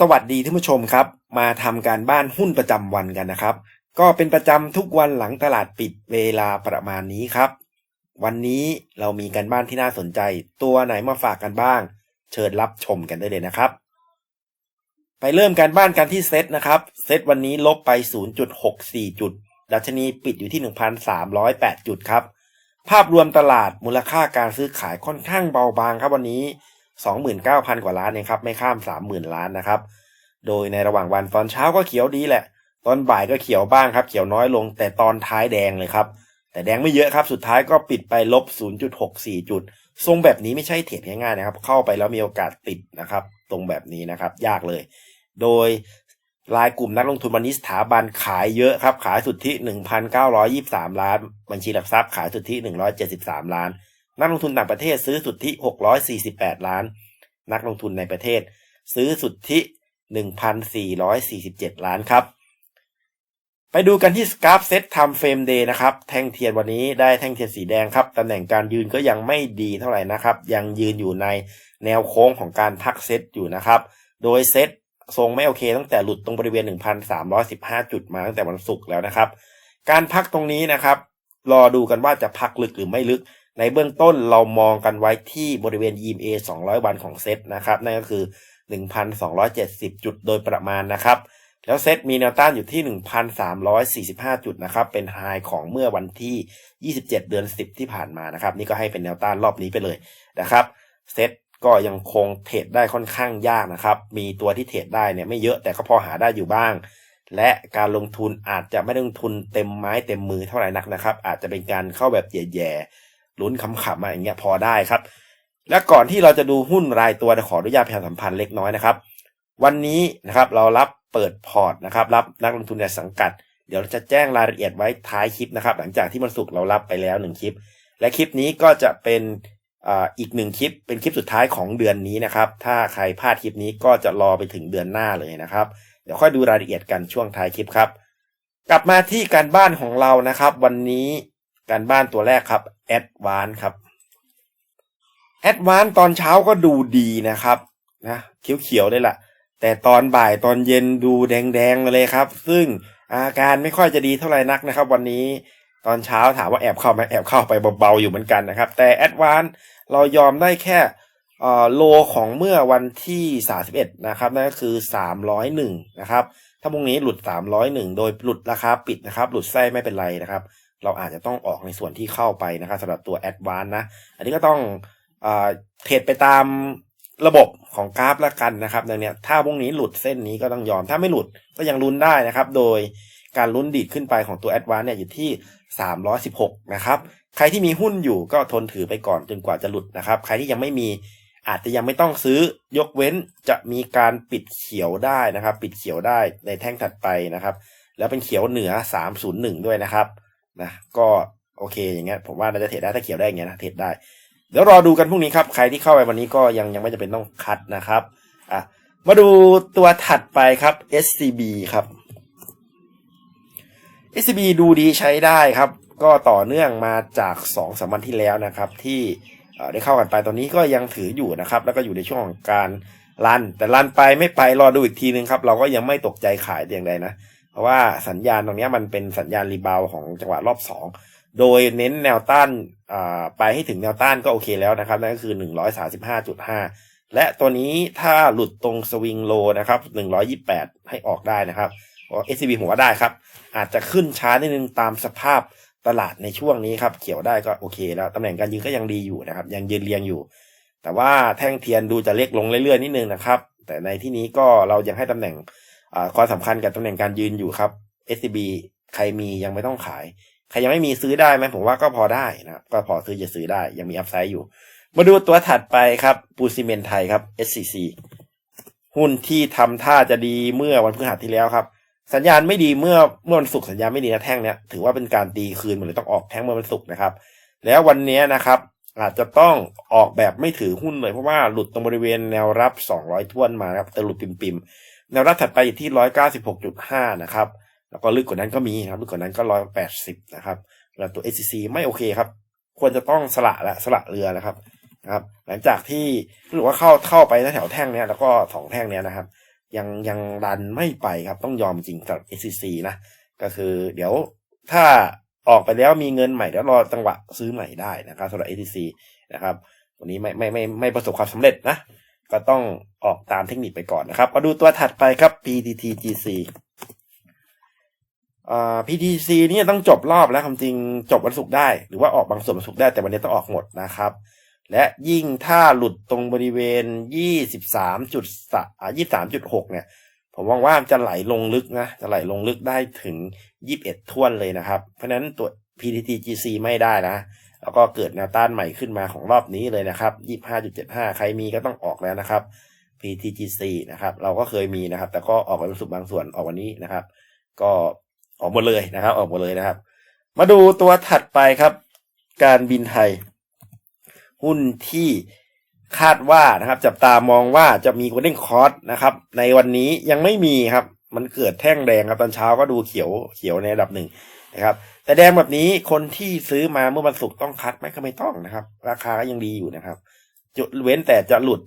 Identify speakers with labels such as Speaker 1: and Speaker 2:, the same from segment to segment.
Speaker 1: สวัสดีท่านผู้ชมครับ มาทำการบ้านหุ้นประจำวันกันนะครับ ก็เป็นประจำทุกวันหลังตลาดปิดเวลาประมาณนี้ครับ วันนี้เรามีการบ้านที่น่าสนใจ ตัวไหนมาฝากกันบ้าง เชิญรับชมกันได้เลยนะครับ ไปเริ่มการบ้านกันที่เซตนะครับ เซตวันนี้ลบไป 0.64 จุด ดัชนีปิดอยู่ที่ 1,308 จุดครับ ภาพรวมตลาดมูลค่าการซื้อขายค่อนข้างเบาบางครับวันนี้ 29,000 กว่าล้านเองครับ ไม่ข้าม 30,000 ล้านนะครับ โดยในระหว่างวันตอนเช้าก็เขียวดีแหละ ตอนบ่ายก็เขียวบ้างครับ เขียวน้อยลง แต่ตอนท้ายแดงเลยครับ แต่แดงไม่เยอะครับ สุดท้ายก็ปิดไปลบ 0.64 จุด ทรงแบบนี้ไม่ใช่เทรดง่ายๆนะครับ เข้าไปแล้วมีโอกาสติดนะครับ ตรงแบบนี้นะครับ ยากเลย โดยรายกลุ่มนักลงทุนวันนี้สถาบันขายเยอะครับ ขายสุทธิ 1,923 ล้าน บัญชีหลักทรัพย์ขายสุทธิ 173 ล้าน นักลงทุนต่างประเทศซื้อสุทธิ 648 ล้าน นักลงทุนในประเทศ ซื้อสุทธิ 1,447 ล้านครับ ไปดูกันที่สกราฟเซ็ตไทม์เฟรมเดย์นะครับ แท่งเทียนวันนี้ได้แท่งเทียนสีแดงครับตำแหน่งการยืนก็ยังไม่ดีเท่าไหร่นะครับ ยังยืนอยู่ในแนวโค้งของการพักเซ็ตอยู่นะครับ โดยเซ็ตทรงไม่โอเค ตั้งแต่หลุดตรงบริเวณ 1,315 จุดมาตั้งแต่วันศุกร์แล้วนะครับ การพักตรงนี้นะครับ รอดูกันว่าจะพักลึกหรือไม่ลึก ในเบื้องต้นเรามองกันไว้ที่บริเวณ EMA 200 วันของเซตนะครับ นั่นก็คือ 1,270 จุดโดยประมาณนะครับ แล้วเซตมีแนวต้านอยู่ที่ 1,345 จุดนะครับ เป็นไฮของเมื่อวันที่ 27 เดือน 10 ที่ผ่านมานะครับ นี่ก็ให้เป็นแนวต้านรอบนี้ไปเลยนะครับเซตก็ยังคงเทรดได้ค่อนข้างยากนะครับ มีตัวที่เทรดได้เนี่ยไม่เยอะแต่ก็พอหาได้อยู่บ้าง และการลงทุนอาจจะไม่ได้ลงทุนเต็มไม้เต็มมือเท่าไหร่นักนะครับ อาจจะเป็นการเข้าแบบแย่ๆ ลุ้นขำๆอะไรอย่างเงี้ยพอได้ครับ และก่อนที่เราจะดูหุ้นรายตัวขออนุญาตประชาสัมพันธ์เล็กน้อยนะครับ วันนี้นะครับเรารับเปิดพอร์ตนะครับรับนักลงทุนในสังกัด เดี๋ยวเราจะแจ้งรายละเอียดไว้ท้ายคลิปนะครับ หลังจากที่มันสุกเรารับไปแล้วหนึ่งคลิป และคลิปนี้ก็จะเป็นอีกหนึ่งคลิปเป็นคลิปสุดท้ายของเดือนนี้นะครับ ถ้าใครพลาดคลิปนี้ก็จะรอไปถึงเดือนหน้าเลยนะครับ เดี๋ยวค่อยดูรายละเอียดกันช่วงท้ายคลิปครับ กลับมาที่การบ้านของเรานะครับ วันนี้การบ้านตัวแรกครับ Advance ครับ Advance ตอนเช้าก็ดูดีนะครับนะเขียวๆเลยล่ะ แต่ตอนบ่ายตอนเย็นดูแดงๆเลยครับ ซึ่งอาการไม่ค่อยจะดีเท่าไหร่นักนะครับ วันนี้ตอนเช้าถามว่าแอบเข้าไหมแอบเข้าไปเบาๆอยู่เหมือนกันนะครับ แต่ Advance เรายอมได้แค่โลของเมื่อวันที่ 31 นะครับ นั่นก็คือ 301 นะครับ ถ้าพรุ่งนี้หลุด 301 โดยหลุดราคาปิดนะครับ หลุดไส้ไม่เป็นไรนะครับ เราอาจจะต้องออกในส่วนที่เข้าไปนะครับสำหรับตัว Advance นะ อันนี้ก็ต้องเอ่อเทรดไปตามระบบของกราฟละกันนะครับดังนี้ถ้าพรุ่งนี้หลุดเส้นนี้ก็ต้องยอม ถ้าไม่หลุดก็ยังลุ้นได้นะครับ โดยการลุ้นดีดขึ้นไปของตัว Advance เนี่ยอยู่ที่ 316 นะครับ ใครที่มีหุ้นอยู่ก็ทนถือไปก่อนจนกว่าจะหลุดนะครับ ใครที่ยังไม่มีอาจจะยังไม่ต้องซื้อยกเว้นจะมีการปิดเขียวได้นะครับ ปิดเขียวได้ในแท่งถัดไปนะครับ แล้วเป็นเขียวเหนือ 301 ด้วยนะครับ นะ ก็โอเคอย่างเงี้ยผมว่าน่าจะเทรดได้ถ้าเขียวได้อย่างเงี้ยนะเทรดได้ เดี๋ยวรอดูกันพรุ่งนี้ครับ ใครที่เข้าไปวันนี้ก็ยังยังไม่จำเป็นต้องคัดนะครับอะมาดูตัวถัดไปครับ SCB ครับ SCB ดูดีใช้ได้ครับ ก็ต่อเนื่องมาจาก2อสวันที่แล้วนะครับ ที่ได้เข้ากันไปตอนนี้ก็ยังถืออยู่นะครับ แล้วก็อยู่ในช่วงของการรัน แต่รันไปไม่ไปรอดูอีกทีนึงครับ เราก็ยังไม่ตกใจขายอย่างใดนะ เพราะว่าสัญญาณตรงนี้มันเป็นสัญญาณรีบาวของจังหวะรอบ2โดยเน้นแนวต้านไปให้ถึงแนวต้านก็โอเคแล้วนะครับ นั่นก็คือ 135.5 และตัวนี้ถ้าหลุดตรงสวิงโลนะครับ 128 ให้ออกได้นะครับเพราะ SCB ผมว่าได้ครับ อาจจะขึ้นช้านิดนึงตามสภาพตลาดในช่วงนี้ครับ เขียวได้ก็โอเคแล้ว ตำแหน่งการยืนก็ยังดีอยู่นะครับ ยังยืนเรียงอยู่ แต่ว่าแท่งเทียนดูจะเล็กลงเรื่อยๆนิดนึงนะครับ แต่ในที่นี้ก็เรายังให้ตำแหน่ง ความสำคัญกับตำแหน่งการยืนอยู่ครับ SCB ใครมียังไม่ต้องขาย ใครยังไม่มีซื้อได้ไหมผมว่าก็พอได้นะครับก็พอซื้อจะซื้อได้ยังมีอัพไซด์อยู่ มาดูตัวถัดไปครับปูซีเมนไทยครับ SCC หุ้นที่ทำท่าจะดีเมื่อวันพฤหัสที่แล้วครับ สัญญาณไม่ดีเมื่อเมื่อวันศุกร์สัญญาณไม่ดีนะแท่งเนี้ยถือว่าเป็นการตีคืนหมดเลยต้องออกแท่งเมื่อวันศุกร์นะครับ แล้ววันนี้นะครับอาจจะต้องออกแบบไม่ถือหุ้นเลยเพราะว่าหลุดตรงบริเวณแนวรับ 200ท้วนมานะครับแต่หลุดปิมๆ แนวรับถัดไปอยู่ที่196.5นะครับ แล้วก็ลึกกว่านั้นก็มีครับลึกกว่านั้นก็180นะครับแล้วตัว SCC ไม่โอเคครับ ควรจะต้องสละละสละเรือนะครับนะครับ หลังจากที่รู้สึกว่าเข้าเข้าไปแถวแท่งเนี้ยแล้วก็สองแท่งเนี้ยนะครับ ยังยังรันไม่ไปครับต้องยอมจริงกับ SCC นะก็คือเดี๋ยวถ้าออกไปแล้วมีเงินใหม่เดี๋ยวรอจังหวะซื้อใหม่ได้นะครับสำหรับ SCC นะครับวันนี้ไม่ไม่ไม่ไม่ประสบความสำเร็จนะ ก็ต้องออกตามเทคนิคไปก่อนนะครับมาดูตัวถัดไปครับ PTTGC อ่า PTC นี่ต้องจบรอบแล้วความจริงจบวันศุกร์ได้ หรือว่าออกบางส่วนวันศุกร์ได้แต่วันนี้ต้องออกหมดนะครับ และยิ่งถ้าหลุดตรงบริเวณ 23จุดอ่า23.6 เนี่ย ผมว่าว่าจะไหลลงลึกนะ จะไหลลงลึกได้ถึง 21ท่วนเลยนะครับ เพราะฉะนั้นตัว PTTGC ไม่ได้นะ แล้วก็เกิดแนวต้านใหม่ขึ้นมาของรอบนี้เลยนะครับ 25.75 ใครมีก็ต้องออกแล้วนะครับ PTGC นะครับ เราก็เคยมีนะครับ แต่ก็ออกวันศุกร์บางส่วนออกวันนี้นะครับ ก็ออกหมดเลยนะครับ ออกหมดเลยนะครับ มาดูตัวถัดไปครับ การบินไทย หุ้นที่คาดว่านะครับ จับตามองว่าจะมีคนเด้งคอร์สนะครับ ในวันนี้ยังไม่มีครับ มันเกิดแท่งแดงครับตอนเช้าก็ดูเขียวเขียวในระดับหนึ่งนะครับ แต่แดงแบบนี้คนที่ซื้อมาเมื่อวันศุกร์ต้องคัดไหมก็ไม่ต้องนะครับ ราคาก็ยังดีอยู่นะครับ จุดเว้นแต่จะหลุด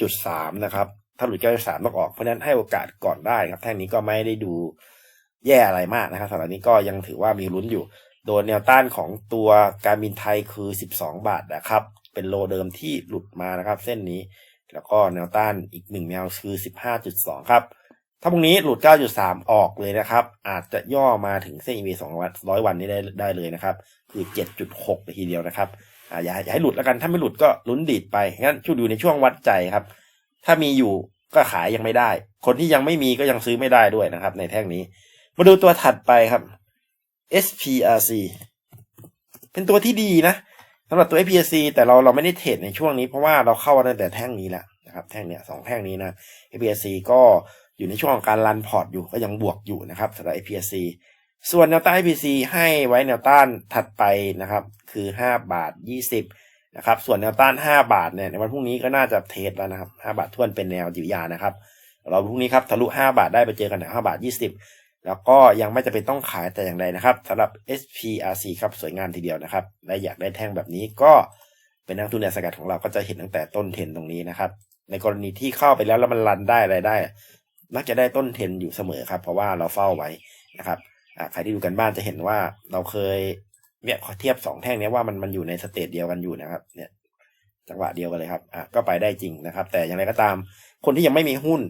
Speaker 1: 9.3 นะครับ ถ้าหลุด 9.3 ต้องออก เพราะฉะนั้นให้โอกาสก่อนได้ครับ แท่งนี้ก็ไม่ได้ดูแย่อะไรมากนะครับสำหรับนี้ก็ยังถือว่ามีลุ้นอยู่ โดยแนวต้านของตัวการบินไทยคือ 12 บาทนะครับ เป็นโลเดิมที่หลุดมานะครับ เส้นนี้ แล้วก็แนวต้านอีกหนึ่งแนวคือ 15.2 ครับ ถ้าพรุ่งนี้หลุด 9.3 ออกเลยนะครับ อาจจะย่อมาถึงเส้น EV 200 วันนี้ได้ได้เลยนะครับ คือ 7.6นาทีเดียวนะครับออย่าอย่าให้หลุดแล้วกัน ถ้าไม่หลุดก็ลุ้นดีดไป งั้นช่วอยู่ในช่วงวัดใจครับ ถ้ามีอยู่ก็ขายยังไม่ได้ คนที่ยังไม่มีก็ยังซื้อไม่ได้ด้วยนะครับ ในแท่งนี้ มาดูตัวถัดไปครับ SPRC เป็นตัวที่ดีนะสำหรับตัว SPRC แต่เราเราไม่ได้เทรดในช่วงนี้เพราะว่าเราเข้าตั้งแต่แท่งนี้แล้วนะครับ แท่งเนี้ยสองแท่งนี้นะ SPRC ก็ อยู่ในช่วงของการรันพอร์ตอยู่ก็ยังบวกอยู่นะครับสำหรับ SPRC ส่วนแนวต้าน SPRC ให้ไว้แนวต้านถัดไปนะครับคือ 5 บาท 20นะครับส่วนแนวต้าน 5 บาทเนี่ยในวันพรุ่งนี้ก็น่าจะเทสแล้วนะครับ 5 บาททวนเป็นแนวจิวยานะครับเราพรุ่งนี้ครับทะลุ 5 บาทได้ไปเจอกันแถว5บาท 20 แล้วก็ยังไม่จะเป็นต้องขายแต่อย่างใดนะครับสำหรับ SPRC ครับสวยงามทีเดียวนะครับและอยากได้แท่งแบบนี้ก็เป็นนักทุนในสกัดของเราก็จะเห็นตั้งแต่ต้นเทรนตรงนี้นะครับในกรณีที่เข้าไปแล้วแล้วมันรันได้อะไรได้ มักจะได้ต้นเทนอยู่เสมอครับ เพราะว่าเราเฝ้าไว้นะครับใครที่ดูกันบ้านจะเห็นว่าเราเคยเนี่ยเทียบสองแท่งนี้ว่ามันมันอยู่ในสเตจเดียวกันอยู่นะครับ เนี่ยจังหวะเดียวกันเลยครับอะก็ไปได้จริงนะครับ แต่อย่างไรก็ตาม คนที่ยังไม่มีหุ้น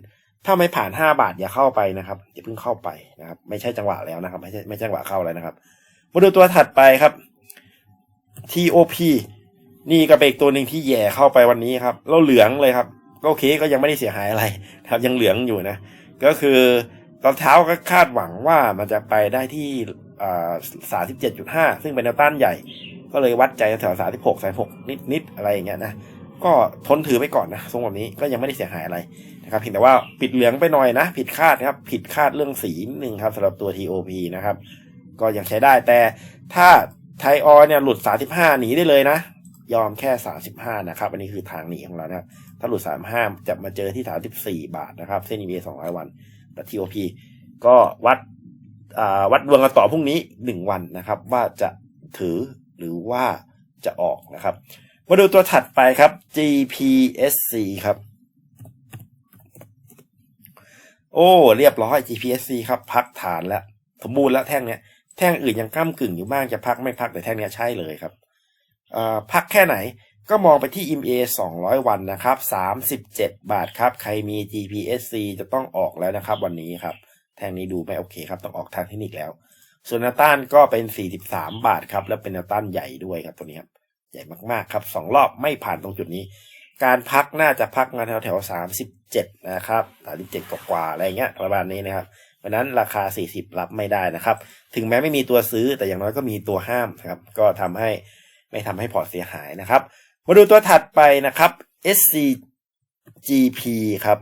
Speaker 1: ถ้าไม่ผ่านห้าบาทอย่าเข้าไปนะครับอย่าเพิ่งเข้าไปนะครับ ไม่ใช่จังหวะแล้วนะครับ ไม่ใช่ไม่ใช่จังหวะเข้าแล้วนะครับมาดูตัวถัดไปครับ TOP นี่ก็เป็นอีกตัวหนึ่งที่แย่เข้าไปวันนี้ครับ เราเหลืองเลยครับ ก็โอเคก็ยังไม่ได้เสียหายอะไรครับยังเหลืองอยู่นะ ก็คือตอนเช้าก็คาดหวังว่ามันจะไปได้ที่สามสิบเจ็ดจุดห้าซึ่งเป็นแนวต้านใหญ่ ก็เลยวัดใจแถวสามสิบหกสามหกนิดนิดอะไรอย่างเงี้ยนะก็ทนถือไปก่อนนะทรงแบบนี้ก็ยังไม่ได้เสียหายอะไรนะครับเพียงแต่ว่าปิดเหลืองไปหน่อยนะ ผิดคาดนะครับ ผิดคาดเรื่องสีนึงครับสำหรับตัว TOP นะครับ ก็ยังใช้ได้แต่ถ้าไทยออเนี่ยหลุด 35 หนีได้เลยนะ ยอมแค่ 35 นะครับ อันนี้คือทางหนีของเรานะครับ ถ้าหลุด 35 จะมาเจอที่ 34 บาทนะครับ เส้น EVA 200 วัน แต่ TOP ก็วัดวัดดวงกันต่อพรุ่งนี้ 1 วันนะครับ ว่าจะถือหรือว่าจะออกนะครับ มาดูตัวถัดไปครับ GPSC ครับ โอ้ เรียบร้อย GPSC ครับ พักฐานแล้วสมบูรณ์แล้วแท่งเนี้ยแท่งอื่นยังก้ามกึ่งอยู่บ้างจะพักไม่พักแต่แท่งเนี้ยใช่เลยครับพักแค่ไหน ก็มองไปที่ EMA 200 วันนะครับ 37 บาทครับ ใครมี GPSC จะต้องออกแล้วนะครับ วันนี้ครับ แท่งนี้ดูไม่โอเคครับ ต้องออกทางเทคนิคแล้ว ส่วนนวต้านก็เป็น 43 บาทครับ แล้วเป็นนวต้านใหญ่ด้วยครับตัวนี้ครับ ใหญ่มากๆครับสองรอบไม่ผ่านตรงจุดนี้ การพักน่าจะพักมาแถวแถวสามสิบเจ็ดนะครับสามสิบเจ็ดกว่าๆอะไรเงี้ยประมาณนี้นะครับเพราะนั้นราคาสี่สิบรับไม่ได้นะครับ ถึงแม้ไม่มีตัวซื้อแต่อย่างน้อยก็มีตัวห้ามครับ ก็ทำให้ไม่ทำให้พอร์ตเสียหายนะครับ มาดูตัวถัดไปนะครับ SCGP ครับ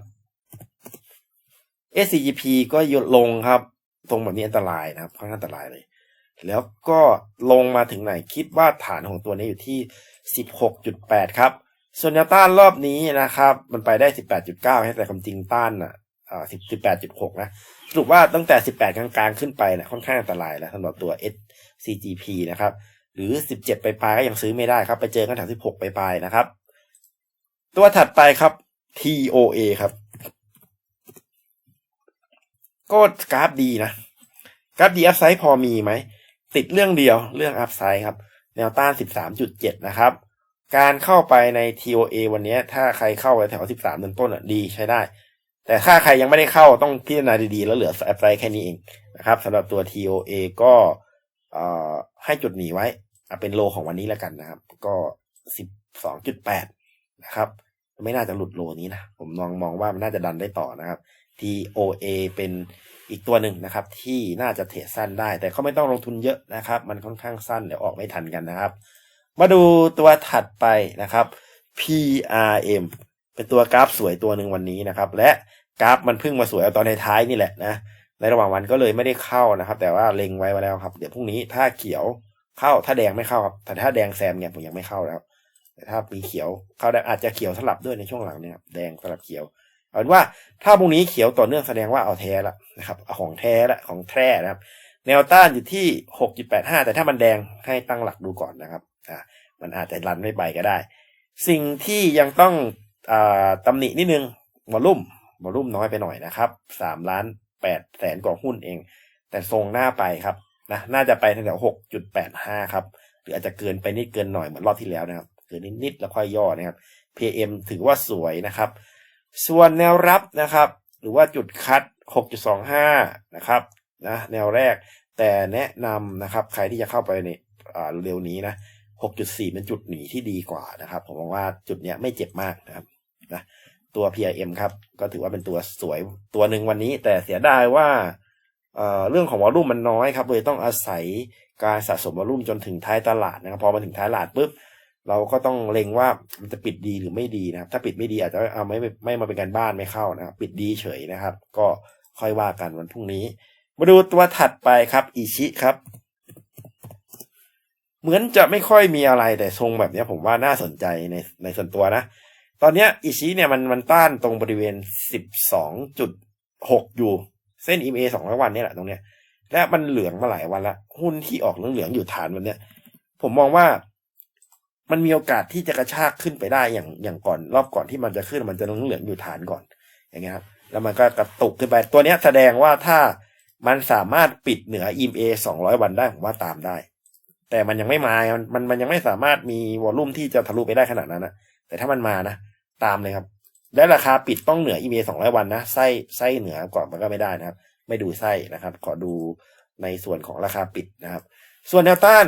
Speaker 1: SCGP ก็ยดลงครับ ตรงแบบนี้อันตรายนะครับค่อนข้างอันตรายเลย แล้วก็ลงมาถึงไหนคิดว่าฐานของตัวนี้อยู่ที่ 16.8 ครับ ส่วนแนวต้านรอบนี้นะครับ มันไปได้ 18.9ให้แต่ความจริงต้านอะอ่า18.6นะสรุปว่าตั้งแต่18กลางๆ ขึ้นไปนะค่อนข้างอันตรายแล้วสำหรับตัว SCGP นะครับ หรือ 17 ไปปลายก็ยังซื้อไม่ได้ครับ ไปเจอกันแถว16 ไปปลายนะครับ ตัวถัดไปครับ TOA ครับก็กราฟดีนะ กราฟดีอัพไซด์พอมีไหม ติดเรื่องเดียวเรื่องอัพไซด์ครับ แนวต้าน 13.7 นะครับ การเข้าไปใน TOA วันนี้ถ้าใครเข้าไปแถว 13ต้นต้นอะดีใช้ได้ แต่ถ้าใครยังไม่ได้เข้าต้องพิจารณาดีๆ แล้วเหลืออัพไซด์แค่นี้เองนะครับสำหรับตัว TOA ก็ ให้จุดหนีไว้เป็นโลของวันนี้แล้วกันนะครับ ก็12.8นะครับ ไม่น่าจะหลุดโลนี้นะผมมองมองว่ามันน่าจะดันได้ต่อนะครับ TOA เป็นอีกตัวหนึ่งนะครับ ที่น่าจะเทรดสั้นได้ แต่เขาไม่ต้องลงทุนเยอะนะครับ มันค่อนข้างสั้นเดี๋ยวออกไม่ทันกันนะครับ มาดูตัวถัดไปนะครับ PRM เป็นตัวกราฟสวยตัวหนึ่งวันนี้นะครับ และกราฟมันเพิ่งมาสวยตอนในท้ายนี่แหละนะ ในระหว่างวันก็เลยไม่ได้เข้านะครับ แต่ว่าเล็งไว้มาแล้วครับ เดี๋ยวพรุ่งนี้ถ้าเขียวเข้าถ้าแดงไม่เข้าครับ แต่ถ้าแดงแซมเนี่ยผมยังไม่เข้าแล้วแต่ถ้ามีเขียวเข้าได้อาจจะเขียวสลับด้วยในช่วงหลังเนี่ยแดงสลับเขียวเอาเป็นว่าถ้าพรุ่งนี้เขียวต่อเนื่องแสดงว่าเอาแท้ละนะครับเอาของแท้ละของแท้นะครับ แนวต้านอยู่ที่หกจุดแปดห้าแต่ถ้ามันแดงให้ตั้งหลักดูก่อนนะครับอ่ามันอาจจะรันไม่ไปก็ได้ สิ่งที่ยังต้องอ่าตำหนินิดนึงวอลุ่มวอลุ่มน้อยไปหน่อยนะครับสามล้าน แปดแสนกว่าหุ้นเอง แต่ทรงหน้าไปครับนะน่าจะไปแถวหกจุดแปดห้าครับ หรืออาจจะเกินไปนิดเกินหน่อยเหมือนรอบที่แล้วนะครับเกินนิดๆแล้วค่อยย่อนะครับ PM ถือว่าสวยนะครับ ส่วนแนวรับนะครับ หรือว่าจุดคัด 6.25 นะครับนะแนวแรกแต่แนะนำนะครับ ใครที่จะเข้าไปในเร็วนี้นะ6.4 เป็นจุดหนีที่ดีกว่านะครับ ผมมองว่าจุดเนี้ยไม่เจ็บมากนะครับนะ ตัว PIM ครับ ก็ถือว่าเป็นตัวสวยตัวหนึ่งวันนี้ แต่เสียดายว่าเรื่องของวอลุ่มมันน้อยครับเลยต้องอาศัยการสะสมวอลุ่มจนถึงท้ายตลาดนะครับพอมาถึงท้ายตลาดปุ๊บเราก็ต้องเล็งว่ามันจะปิดดีหรือไม่ดีนะครับ ถ้าปิดไม่ดีอาจจะเอาไม่ไม่มาเป็นการบ้านไม่เข้านะครับ ปิดดีเฉยนะครับ ก็ค่อยว่ากันวันพรุ่งนี้ มาดูตัวถัดไปครับอิชิครับ เหมือนจะไม่ค่อยมีอะไรแต่ทรงแบบนี้ผมว่าน่าสนใจในในส่วนตัวนะ ตอนนี้อิชิเนี่ยมันมันต้านตรงบริเวณสิบสองจุดหกอยู่ เส้น EMA สองร้อยวันนี่แหละตรงเนี้ย และมันเหลืองมาหลายวันละหุ้นที่ออกเหลืองๆอยู่ฐานวันเนี้ย ผมมองว่ามันมีโอกาสที่จะกระชากขึ้นไปได้อย่างอย่างก่อน รอบก่อนที่มันจะขึ้นมันจะเหลืองอยู่ฐานก่อน อย่างเงี้ยครับแล้วมันก็กระตุกขึ้นไปตัวเนี้ยแสดงว่าถ้ามันสามารถปิดเหนือ EMA สองร้อยวันได้ผมว่าตามได้ แต่มันยังไม่มามันมันมันยังไม่สามารถมีวอลลุ่มที่จะทะลุไปได้ขนาดนั้นนะแต่ถ้ามันมานะ ตามเลยครับ และราคาปิดต้องเหนือ EMA สองร้อยวันนะไส้ไส้เหนือกว่ามันก็ไม่ได้นะครับ ไม่ดูไส้นะครับ ขอดูในส่วนของราคาปิดนะครับ ส่วนแนวต้าน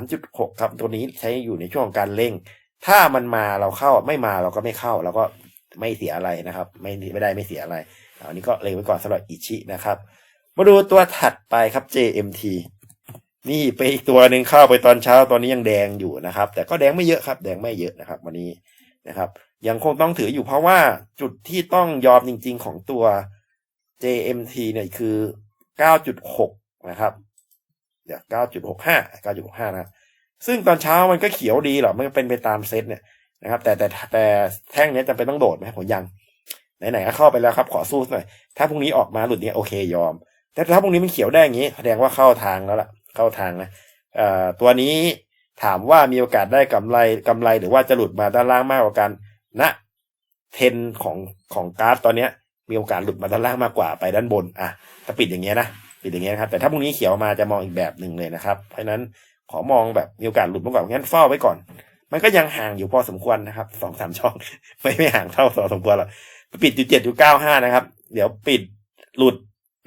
Speaker 1: 13.6 ครับ ตัวนี้ใช้อยู่ในช่วงการเร่ง ถ้ามันมาเราเข้าไม่มาเราก็ไม่เข้าเราก็ไม่เสียอะไรนะครับ ไม่ไม่ได้ไม่เสียอะไรอันนี้ก็เล็งไว้ก่อนสำหรับอิชินะครับ มาดูตัวถัดไปครับ JMT นี่ไปอีกตัวหนึ่งเข้าไปตอนเช้าตอนนี้ยังแดงอยู่นะครับ แต่ก็แดงไม่เยอะครับ แดงไม่เยอะนะครับ วันนี้นะครับ ยังคงต้องถืออยู่เพราะว่าจุดที่ต้องยอมจริง ๆ ของตัว JMT เนี่ยคือ 9.6 นะครับ เดี๋ยว 9.65 9.65 นะ ซึ่งตอนเช้ามันก็เขียวดีหรอ มันเป็นไปตามเซตเนี่ยนะครับ แต่แต่แต่แท่งนี้จะเป็นต้องโดดไหมผมยัง ไหนๆก็เข้าไปแล้วครับ ขอสู้หน่อย ถ้าพรุ่งนี้ออกมาหลุดเนี้ยโอเคยอม แต่ถ้าพรุ่งนี้มันเขียวได้อย่างนี้แสดงว่าเข้าทางแล้วล่ะ เข้าทางนะเอ่อตัวนี้ถามว่ามีโอกาสได้กำไรกำไรหรือว่าจะหลุดมาด้านล่างมากกว่ากัน ณนะเทนของของกร์ดตอนเนี้ย มีโอกาสหลุดมาด้านล่างมากกว่าไปด้านบน อะถ้าปิดอย่างเงี้ยนะปิดอย่างเงี้ยครับ แต่ถ้าพรุ่งนี้เขียวมาจะมองอีกแบบหนึ่งเลยนะครับ เพราะนั้นขอมองแบบมีโอกาสหลุดมาก่อนงั้นเฝ้าไว้ก่อน มันก็ยังห่างอยู่พอสมควรนะครับสองสามช่อง ไม่ไม่ห่างเท่าสองสมควรหรอกปิดอยู่เจ็ดอยู่เก้าห้านะครับ เดี๋ยวปิดหลุด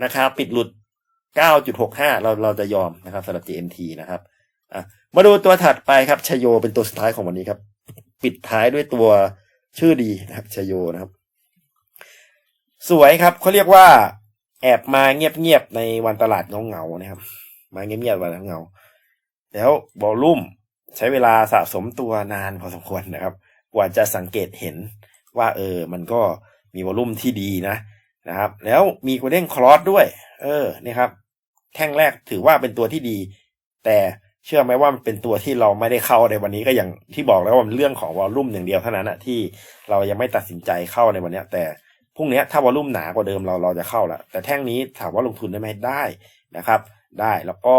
Speaker 1: นะครับปิดหลุดเก้าจุดหกห้าเราเราจะยอมนะครับสำหรับ GMT นะครับอะมาดูตัวถัดไปครับชโยเป็นตัวสุดท้ายของวันนี้ครับ ปิดท้ายด้วยตัว ชื่อดีนะครับชโยนะครับ สวยครับเขาเรียกว่า แอบมาเงียบๆในวันตลาดเงาๆนะครับ มาเงียบๆวันเงาแล้วบอลลุ่มใช้เวลาสะสมตัวนานพอสมควรนะครับ กว่าจะสังเกตเห็นว่าเออ มันก็มีวอลุ่มที่ดีนะนะครับ แล้วมีโกลเด้นคลอสด้วย เออนี่ครับ แท่งแรกถือว่าเป็นตัวที่ดี แต่ เชื่อไหมว่ามันเป็นตัวที่เราไม่ได้เข้าในวันนี้ก็อย่างที่บอกแล้วว่ามันเรื่องของวอลลุ่มอย่างเดียวเท่านั้นนะที่เรายังไม่ตัดสินใจเข้าในวันนี้แต่พรุ่งนี้ถ้าวอลลุ่มหนากว่าเดิมเราเราจะเข้าละแต่แท่งนี้ถามว่าลงทุนได้ไหมได้นะครับ ได้แล้วก็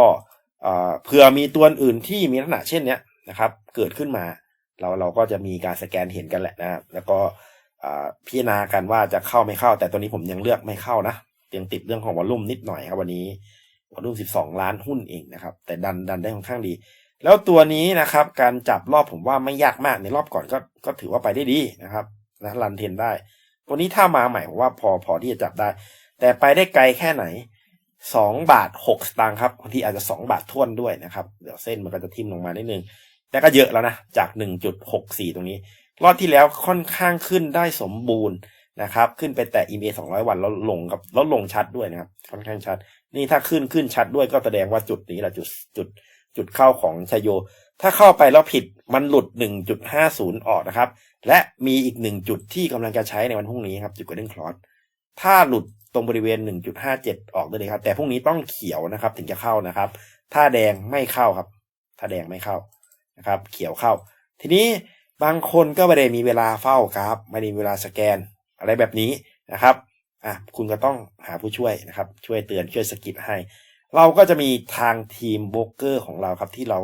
Speaker 1: เผื่อมีตัวอื่นที่มีลักษณะเช่นเนี้ยนะครับ เกิดขึ้นมาเราเราก็จะมีการสแกนเห็นกันแหละนะแล้วก็พิจารณากันว่าจะเข้าไม่เข้า แต่ตัวนี้ผมยังเลือกไม่เข้านะยังติดเรื่องของวอลลุ่มนิดหน่อยครับวันนี้ วอลุ่ม12 ล้านหุ้นเองนะครับ แต่ดันดันได้ค่อนข้างดี แล้วตัวนี้นะครับ การจับรอบผมว่าไม่ยากมากในรอบก่อนก็ก็ถือว่าไปได้ดีนะครับนะรันเทนได้ ตัวนี้ถ้ามาใหม่ผมว่าพอพอที่จะจับได้ แต่ไปได้ไกลแค่ไหนสองบาทหกสตางค์ครับบางทีอาจจะสองบาทท่วนด้วยนะครับ เดี๋ยวเส้นมันก็จะทิ่มลงมานิดนึง แต่ก็เยอะแล้วนะ จากหนึ่งจุดหกสี่ตรงนี้ รอบที่แล้วค่อนข้างขึ้นได้สมบูรณ์ นะครับ ขึ้นไปแต่ EMA สองร้อยวันแล้วลงกับแล้วลงชัดด้วยนะครับค่อนข้างชัด นี่ถ้าขึ้นขึ้นชัดด้วยก็แสดงว่าจุดนี้แหละจุดจุดจุดเข้าของชยโย ถ้าเข้าไปแล้วผิดมันหลุด 1.50 ออกนะครับ และมีอีกหนึ่งจุดที่กำลังจะใช้ในวันพรุ่งนี้ครับ จุด Golden Cross ถ้าหลุดตรงบริเวณ 1.57 ออกได้เลยครับ แต่พรุ่งนี้ต้องเขียวนะครับ ถึงจะเข้านะครับ ถ้าแดงไม่เข้าครับ ถ้าแดงไม่เข้านะครับ เขียวเข้า ทีนี้บางคนก็ไม่ได้มีเวลาเฝ้ากราฟไม่ได้มีเวลาสแกน อะไรแบบนี้นะครับอะคุณก็ต้องหาผู้ช่วยนะครับ ช่วยเตือนช่วยสกิปให้ เราก็จะมีทางทีมโบรกเกอร์ของเราครับที่เรา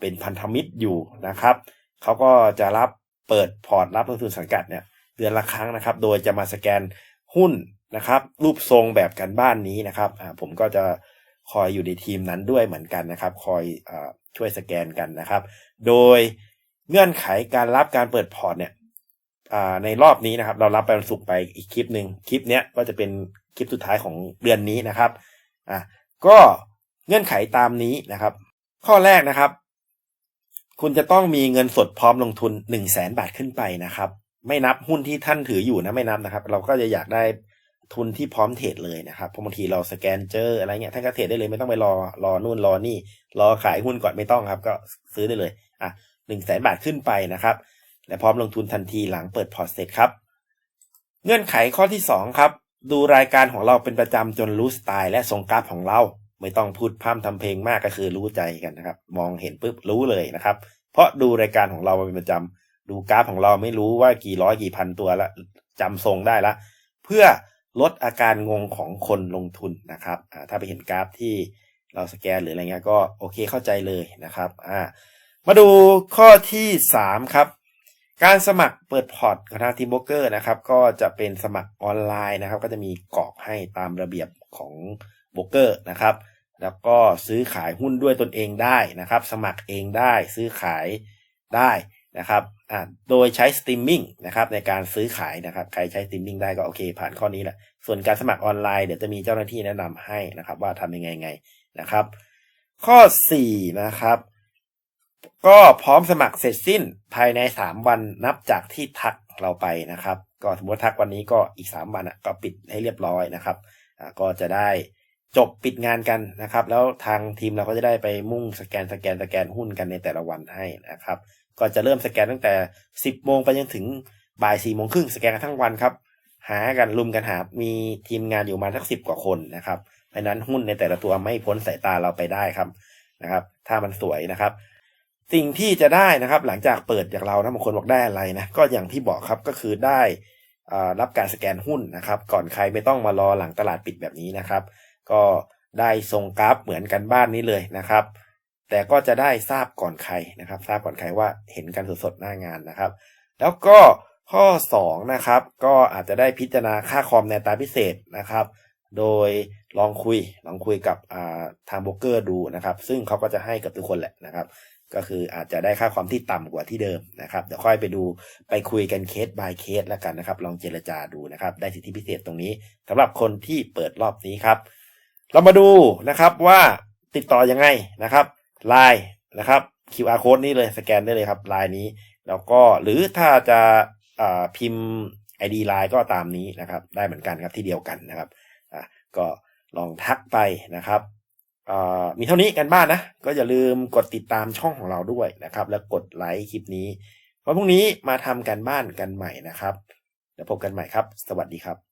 Speaker 1: เป็นพันธมิตรอยู่นะครับเขาก็จะรับเปิดพอร์ตรับลงทุนสังกัดเนี่ยเดือนละครั้งนะครับ โดยจะมาสแกนหุ้นนะครับ รูปทรงแบบกันบ้านนี้นะครับผมก็จะคอยอยู่ในทีมนั้นด้วยเหมือนกันนะครับ คอยอช่วยสแกนกันนะครับ โดยเงื่อนไขการรับการเปิดพอร์ตเนี่ย ในรอบนี้นะครับ เรารับไปวันศุกร์ไปอีกคลิปหนึ่งคลิปเนี้ยก็จะเป็นคลิปสุดท้ายของเดือนนี้นะครับอะก็เงื่อนไขตามนี้นะครับ ข้อแรกนะครับ คุณจะต้องมีเงินสดพร้อมลงทุน1 0 0 0 0แสนบาทขึ้นไปนะครับ ไม่นับหุ้นที่ท่านถืออยู่นะไม่นับนะครับ เราก็จะอยากได้ทุนที่พร้อมเทรดเลยนะครับเพราะบางทีเราสแกนเจออะไรเงี้ยท่านก็เทรดได้เลยไม่ต้องไปรอรอนู่นรอนี่ รอขายหุ้นก่อนไม่ต้องครับ ก็ซื้อได้เลยอะหนึ่งแสนบาทขึ้นไปนะครับ และพร้อมลงทุนทันทีหลังเปิดพอร์ตเสร็จครับ เงื่อนไขข้อที่สองครับ ดูรายการของเราเป็นประจำจนรู้สไตล์และทรงกราฟของเรา ไม่ต้องพูดพร่ำทำเพลงมากก็คือรู้ใจกันนะครับ มองเห็นปุ๊บรู้เลยนะครับ เพราะดูรายการของเราเป็นประจำดูกราฟของเราไม่รู้ว่ากี่ร้อยกี่พันตัวละจำทรงได้ละ เพื่อลดอาการงงของคนลงทุนนะครับถ้าไปเห็นกราฟที่เราสแกนหรืออะไรเงี้ยก็โอเคเข้าใจเลยนะครับ อ่า มาดูข้อที่สามครับ การสมัครเปิดพอร์ตของทางทีมโบเกอร์นะครับ ก็จะเป็นสมัครออนไลน์นะครับ ก็จะมีกรอกให้ตามระเบียบของโบเกอร์นะครับ แล้วก็ซื้อขายหุ้นด้วยตนเองได้นะครับ สมัครเองได้ซื้อขายได้นะครับอ่าโดยใช้สตรีมมิ่งนะครับในการซื้อขายนะครับ ใครใช้สตรีมมิ่งได้ก็โอเค ผ่านข้อนี้แหละ ส่วนการสมัครออนไลน์เดี๋ยวจะมีเจ้าหน้าที่แนะนำให้นะครับ ว่าทำยังไงไงนะครับ ข้อสี่นะครับ ก็พร้อมสมัครเสร็จสิ้นภายในสามวันนับจากที่ทักเราไปนะครับ ก็สมมติทักวันนี้ก็อีกสามวันอะก็ปิดให้เรียบร้อยนะครับอ่าก็จะได้จบปิดงานกันนะครับ แล้วทางทีมเราก็จะได้ไปมุ่งสแกนสแกนสแกนหุ้นกันในแต่ละวันให้นะครับ ก็จะเริ่มสแกนตั้งแต่สิบโมงไปจนถึงบ่ายสี่โมงครึ่งสแกนกันทั้งวันครับหากันลุมกันหา มีทีมงานอยู่มาสักสิบกว่าคนนะครับเพราะนั้นหุ้นในแต่ละตัวไม่พ้นสายตาเราไปได้ครับนะครับ ถ้ามันสวยนะครับ สิ่งที่จะได้นะครับ หลังจากเปิดจากเรานะบางคนบอกได้อะไรนะก็อย่างที่บอกครับก็คือได้รับการสแกนหุ้นนะครับ ก่อนใครไม่ต้องมารอหลังตลาดปิดแบบนี้นะครับ ก็ได้ทรงกราฟเหมือนกันบ้านนี้เลยนะครับ แต่ก็จะได้ทราบก่อนใครนะครับ ทราบก่อนใครว่าเห็นกันสดๆหน้างานนะครับ แล้วก็ข้อ2นะครับก็อาจจะได้พิจารณาค่าคอมในตาพิเศษนะครับ โดยลองคุยลองคุยกับทางโบรกเกอร์ดูนะครับ ซึ่งเขาก็จะให้กับทุกคนแหละนะครับ ก็คืออาจจะได้ค่าความที่ต่ำกว่าที่เดิมนะครับเดี๋ยวค่อยไปดูไปคุยกันเคส by เคสแล้วกันนะครับ ลองเจรจาดูนะครับ ได้สิทธิพิเศษตรงนี้สำหรับคนที่เปิดรอบนี้ครับ เรามาดูนะครับว่าติดต่อยังไงนะครับไลน์นะครับ QR code นี้เลยสแกนได้เลยครับไลน์นี้ แล้วก็หรือถ้าจะาพิมพ์ ID ไลน์ก็ตามนี้นะครับ ได้เหมือนกันครับที่เดียวกันนะครับก็ลองทักไปนะครับ มีเท่านี้กันบ้านนะ ก็อย่าลืมกดติดตามช่องของเราด้วยนะครับ แล้วกดไลค์คลิปนี้วันพรุ่งนี้มาทำกันบ้านกันใหม่นะครับ แล้วพบกันใหม่ครับ สวัสดีครับ